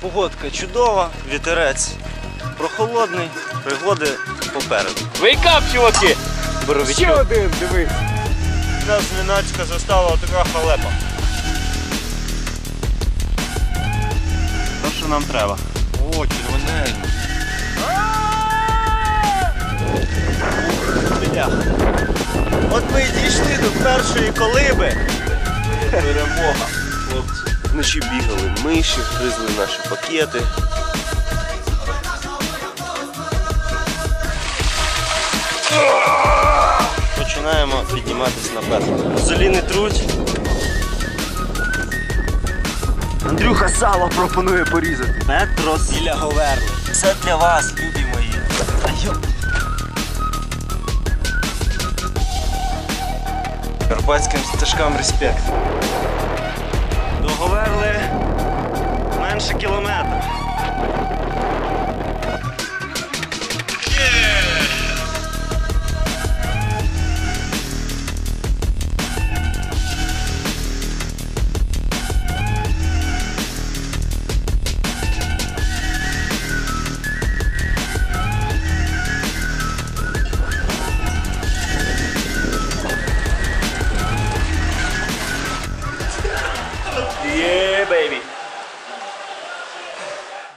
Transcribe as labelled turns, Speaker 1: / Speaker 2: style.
Speaker 1: Погодка чудова, вітерець прохолодний, пригоди попереду.
Speaker 2: Вейкап, чуваки!
Speaker 3: Ще один, дивись.
Speaker 1: Нас зненацька застала така халепа. То, що нам треба.
Speaker 3: О, червоненький.
Speaker 1: Бляха. От ми і дійшли до першої колиби. Перемога, хлопці. Вночі бігали миші, гризли наші пакети. Починаємо підніматися наверх. Зеліний труть. Андрюха сало пропонує порізати. Петрос біля Говерли. Все для вас, любі мої. Карпатським стежкам респект. менше кілометра. Yeah, baby.